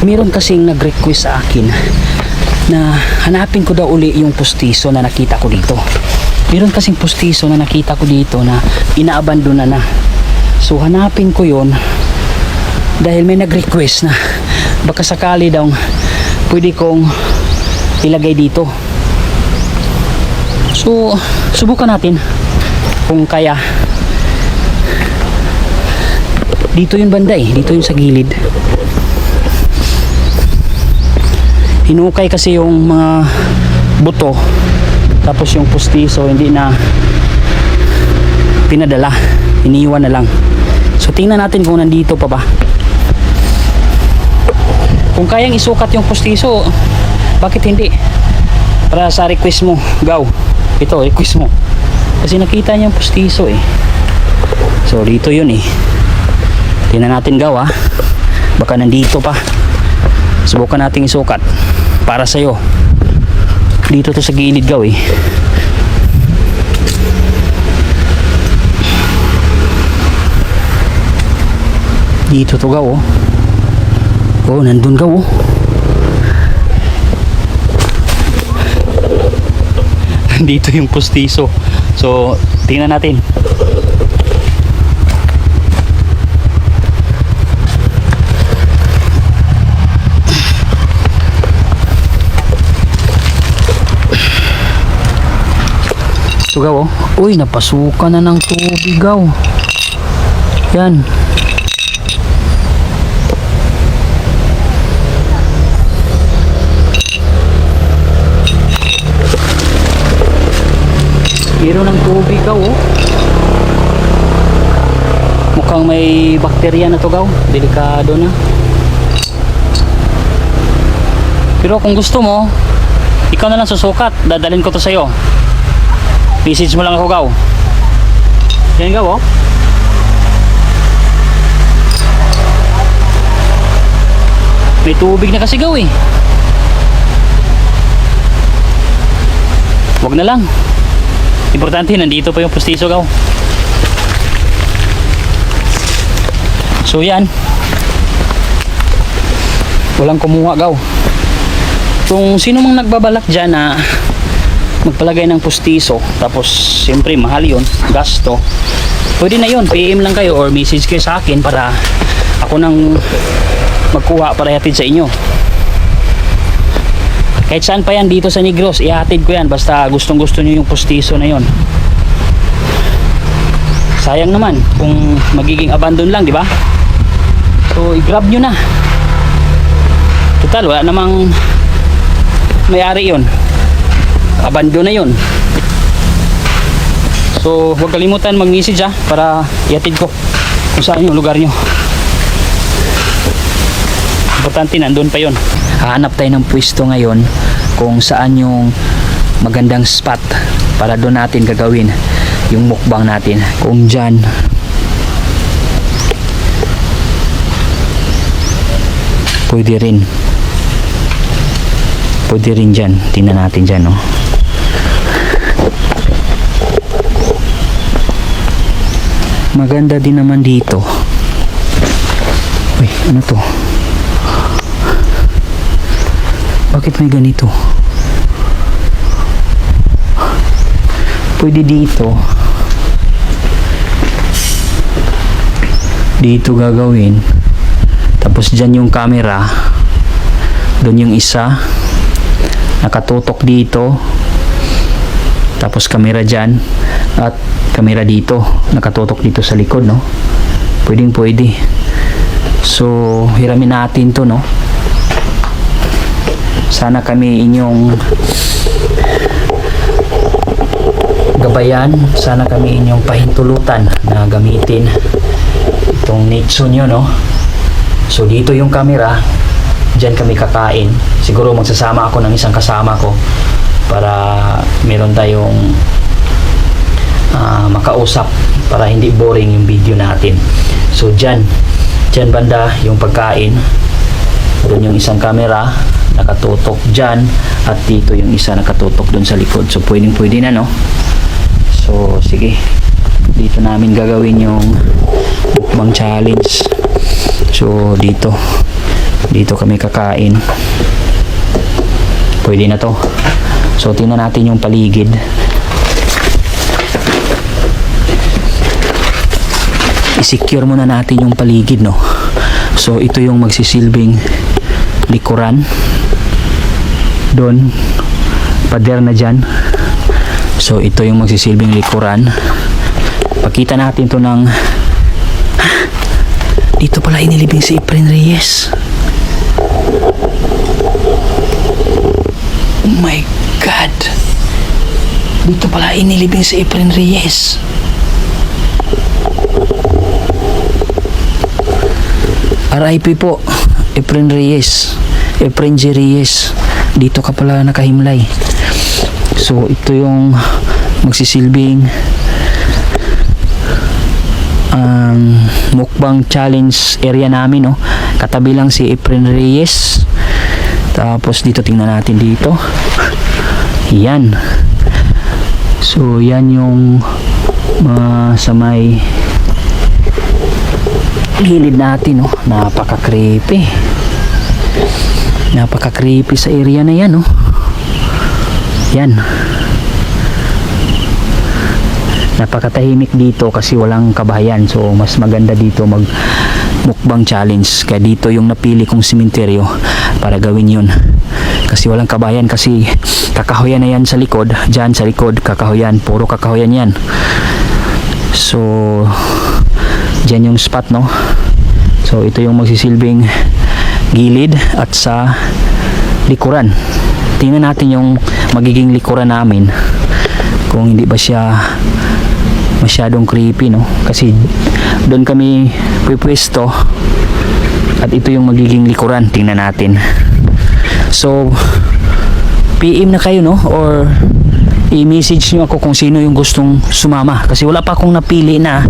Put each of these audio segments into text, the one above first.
meron kasing nag-request sa akin na hanapin ko daw uli yung pustiso na nakita ko dito. Meron kasing pustiso na nakita ko dito na inaabandona na. So hanapin ko yon dahil may nag-request na baka sakali daw pwede kong ilagay dito. So subukan natin kung kaya. Dito yung banda eh, dito yung sa gilid. Hinukay kasi yung mga buto tapos yung pustiso hindi na pinadala. Iniwan na lang. So tingnan natin kung nandito pa ba. Kung kayang isukat yung pustiso bakit hindi? Para sa request mo gaw ito request mo. Kasi nakita niya yung pustiso eh. So dito yun eh. Tingnan natin gaw ah. Baka nandito pa. Subukan nating isukat para sa'yo. Dito to sa gilid gaw eh. Dito to gaw oh. Oh nandun gaw oh. Dito yung pustiso. So tingnan natin Sugaw oh. Uy, napasukan na ng tubig gaw. Yan. Meron ng tubig gaw oh. Mukhang may bakterya na to gaw. Delikado na. Pero kung gusto mo, ikaw na lang susukat. Dadalhin ko to sa'yo. Message mo lang ako, Gaw. Yan, Gaw, oh. May tubig na kasi, Gaw, eh. Wag na lang. Importante, nandito pa yung pustiso, Gaw. So, yan. Walang kumuha, Gaw. Kung sino mang nagbabalak dyan na magpalagay ng pustiso tapos siyempre mahal yun gasto. Pwede na yun PM lang kayo or message kayo sa akin para ako nang magkuha para ihatid sa inyo. Kahit saan pa yan dito sa Negros ihatid ko yan basta gustong gusto nyo yung pustiso na yun. Sayang naman kung magiging abandon lang di ba? So i-grab nyo na. Total wala namang may-ari yun abandon na yun. So huwag kalimutan mag message ha para iatid ko kung saan yung lugar nyo. Importante nandun pa yun. Hahanap tayo ng pwesto ngayon kung saan yung magandang spot para doon natin gagawin yung mukbang natin. Kung dyan. Pwede rin. Pwede rin dyan. Tingnan natin dyan no maganda din naman dito. Uy ano to? Bakit may ganito? Pwede dito. Dito gagawin. Tapos dyan yung camera. Doon yung isa. Nakatutok dito. Tapos kamera dyan. At kamera dito nakatutok dito sa likod no? Pwedeng pwede. So hiramin natin to no? Sana kami inyong gabayan. Sana kami inyong pahintulutan na gamitin itong Nixon nyo no? So dito yung camera. Diyan kami kakain. Siguro magsasama ako ng isang kasama ko para meron tayong ah, makausap para hindi boring yung video natin. So diyan, diyan banda yung pagkain. Doon yung isang camera nakatutok diyan at dito yung isa nakatutok doon sa likod. So pwedeng pwede na no. So sige. Dito namin gagawin yung mukbang challenge. So dito Dito kami kakain. Pwede na to. So, tingnan natin yung paligid. I-secure muna natin yung paligid, no? So, ito yung magsisilbing likuran. Doon, pader na dyan. So, ito yung magsisilbing likuran. Pakita natin to ng... Dito pala inilibing si Efren Reyes. Oh my God. Dito pala inilibing si Efren Reyes. RIP po, Efren Reyes. Efren G. Reyes. Dito ka pala nakahimlay. So, ito yung magsisilbing ang mukbang challenge area namin, no? Katabi lang si Efren Reyes. Tapos dito tingnan natin dito. Yan. So, yan yung mga sa may gilid natin, no? Napaka-creepy. Napaka-creepy sa area na yan, no? Yan. Napakatahimik dito kasi walang kabahayan. So, mas maganda dito mag mukbang challenge. Kaya dito yung napili kong simenteryo para gawin yun. Kasi walang kabayan kasi kakahoyan na yan sa likod. Diyan sa likod, kakahoyan. Puro kakahoyan yan. So, Diyan yung spot, no? So, ito yung magsisilbing gilid at sa likuran. Tingnan natin yung magiging likuran namin. Kung hindi ba siya masyadong creepy, no? Kasi doon kami pupwesto at ito yung magiging likuran. Tingnan natin. So, PM na kayo, no? Or i-message nyo ako kung sino yung gustong sumama. Kasi wala pa akong napili na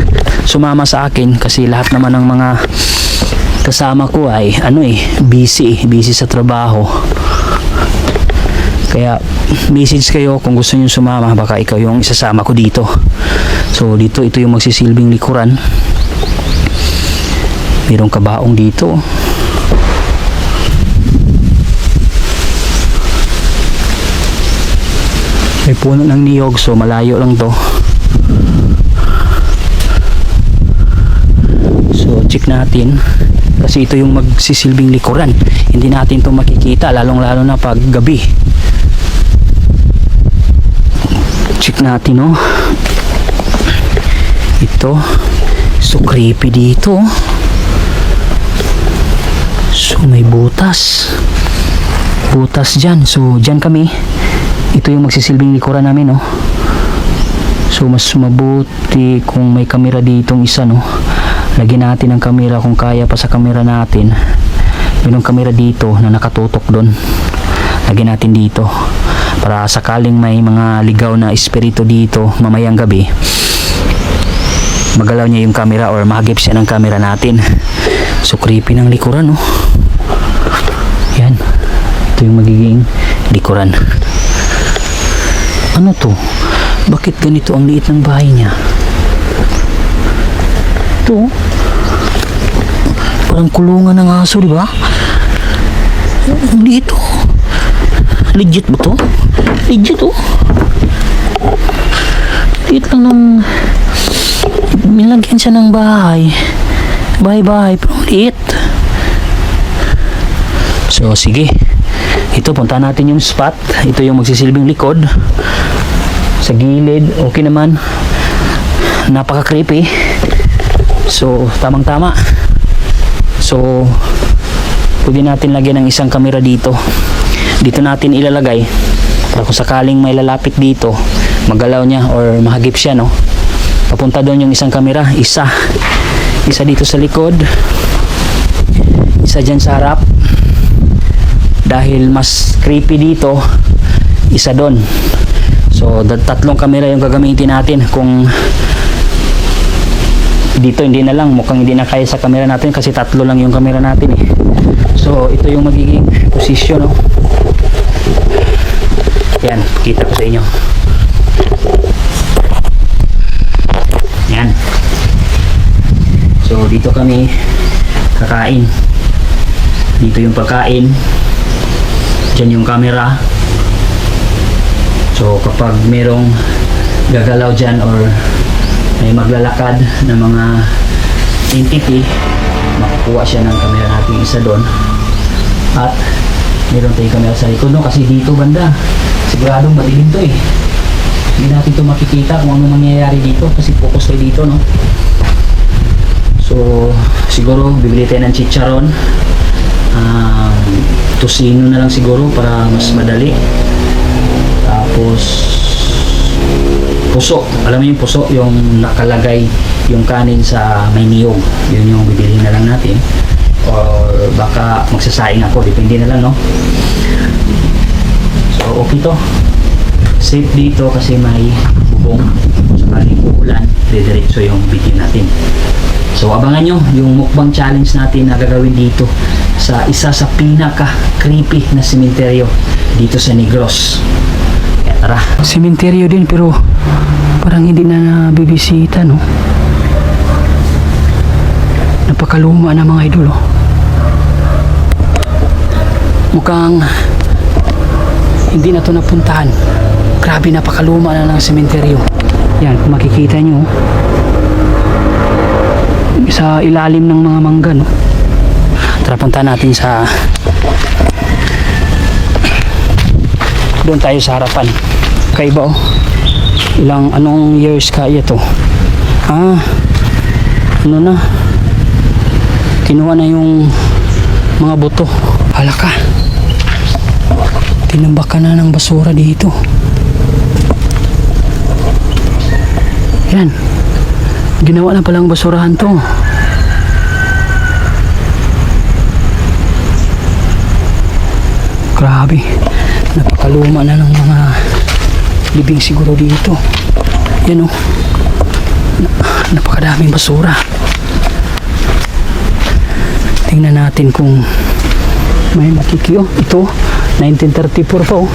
sumama sa akin. Kasi lahat naman ng mga kasama ko ay ano eh busy busy sa trabaho. Kaya message kayo kung gusto nyo sumama. Baka ikaw yung isasama ko dito. So dito ito yung magsisilbing likuran. Mayroong kabaong dito may puno ng niyog so malayo lang to. So check natin. Kasi ito yung magsisilbing likuran. Hindi natin to makikita lalong lalo na pag gabi. Check natin no ito so creepy dito. So may butas. Butas dyan. So dyan kami ito yung magsisilbing likuran namin no? So mas mabuti kung may kamera ditong isa no? Lagyan natin ang kamera kung kaya pa sa kamera natin. Yung kamera dito na nakatutok doon. Lagyan natin dito. Para sakaling may mga ligaw na espiritu dito mamayang gabi magalaw niya yung camera or mahagip siya ng camera natin. So creepy ng likuran no? Yan. Ito yung magiging likuran ano to? Bakit ganito ang liit ng bahay niya? Ito. oh. Parang kulungan ng aso, di ba? Ang liit oh. Legit ba to? Legit oh. Liit lang ng... Nilagyan siya ng bahay. Bahay-bahay, pero liit. So, sige. Ito, punta natin yung spot. Ito yung magsisilbing likod. Sa gilid, okay naman. Napaka-creepy. So, tamang-tama. So, pwede natin lagyan ng isang kamera dito. Dito natin ilalagay. Para kung sakaling may lalapit dito, magalaw niya or mahagip siya, no? Papunta doon yung isang kamera. Isa. Isa dito sa likod. Isa dyan sa harap dahil mas creepy dito isa doon so tatlong camera yung gagamitin natin. Kung dito hindi na lang mukhang hindi na kaya sa camera natin kasi tatlo lang yung camera natin eh. So ito yung magiging position no? Yan kita ko sa inyo. Yan. So dito kami kakain. Dito yung pagkain. Diyan yung camera. So kapag merong gagalaw dyan or may maglalakad na mga entity, makukuha siya ng camera natin isa doon. At meron tayong camera sa likod no? kasi dito banda siguradong madilim to eh. Hindi natin to makikita kung ano mangyayari dito kasi focus tayo dito no. So siguro bibili tayo ng chicharon. Um, tusino na lang siguro para mas madali. Tapos puso. Alam mo yung puso, yung nakalagay yung kanin sa may niyog. Yun yung bibili na lang natin. Or baka magsasaing ako, depende na lang, no? So, okay to. Safe dito kasi may bubong. Kung sakaling uulan, didiretso yung video natin. So, abangan nyo yung mukbang challenge natin na gagawin dito sa isa sa pinaka-creepy na sementeryo dito sa Negros. Tara. Sementeryo din pero parang hindi na nabibisita no. Napakaluma na mga idol oh. Mukhang hindi na to napuntahan. Grabe napakaluma na ng sementeryo. Yan, kung makikita nyo. Sa ilalim ng mga mangga no. Tara punta natin sa doon tayo sa harapan kaiba oh. Ilang anong years kaya to? Ah ano na? Kinuha na yung mga buto. Hala ka. Tinambakan na ng basura dito. Yan. Ginawa na palang basurahan to. Grabe. Napakaluma na ng mga libing siguro dito. Yan o. Na- napakadaming basura. Tingnan natin kung may makikio ito 1934 pa oh.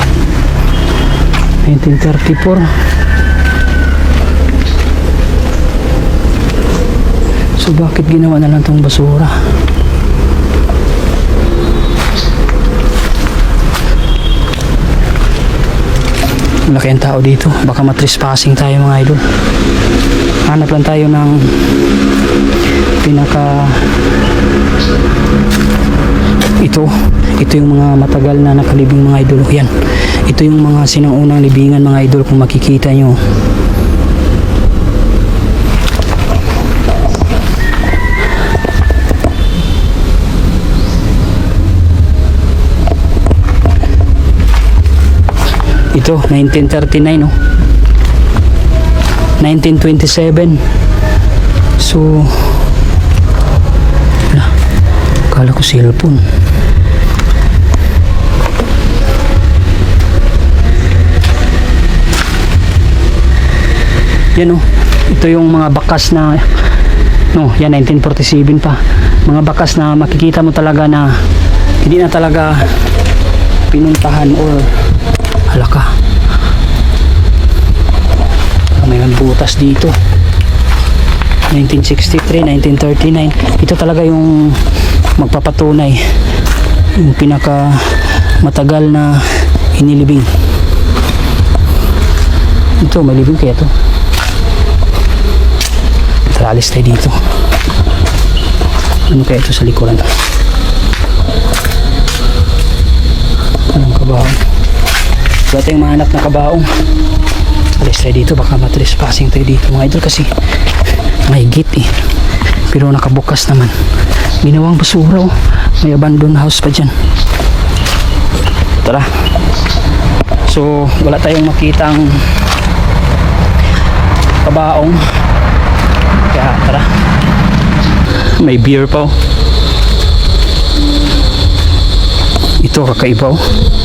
1934 so bakit ginawa na lang tong basura malaki ang tao dito. Baka matrespassing tayo mga idol. Hanap lang tayo ng pinaka ito. Ito yung mga matagal na nakalibing mga idol. Yan. Ito yung mga sinaunang libingan mga idol kung makikita nyo ito 1939 no 1927 so wala. Kala ko cellphone. Yan o ito yung mga bakas na no yan 1947 pa. Mga bakas na makikita mo talaga na hindi na talaga pinuntahan or halaka may butas dito. 1963, 1939 ito talaga yung magpapatunay. Yung pinaka matagal na inilibing. Ito may libing kaya to tara alis tayo dito. Ano kaya ito sa likuran? Anong kabaho tayong mahanap na kabaong. Alis tayo dito baka matrespassing tayo dito mga idol kasi may gate eh. Pero nakabukas naman. Ginawang basura oh. May abandoned house pa dyan. Tara. So wala tayong makitang kabaong. Kaya tara. May beer pa oh. Ito kakaiba oh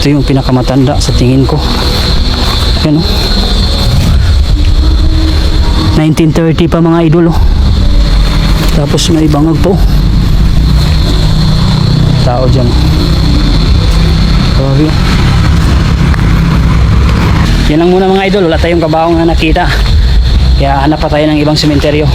ito yung pinakamatanda sa tingin ko. Yan o 1930 pa mga idol oh. tapos may bangag po. Tao dyan. Grabe. Yan lang muna mga idol. Wala tayong kabaong na nakita. Kaya hanap pa tayo ng ibang sementeryo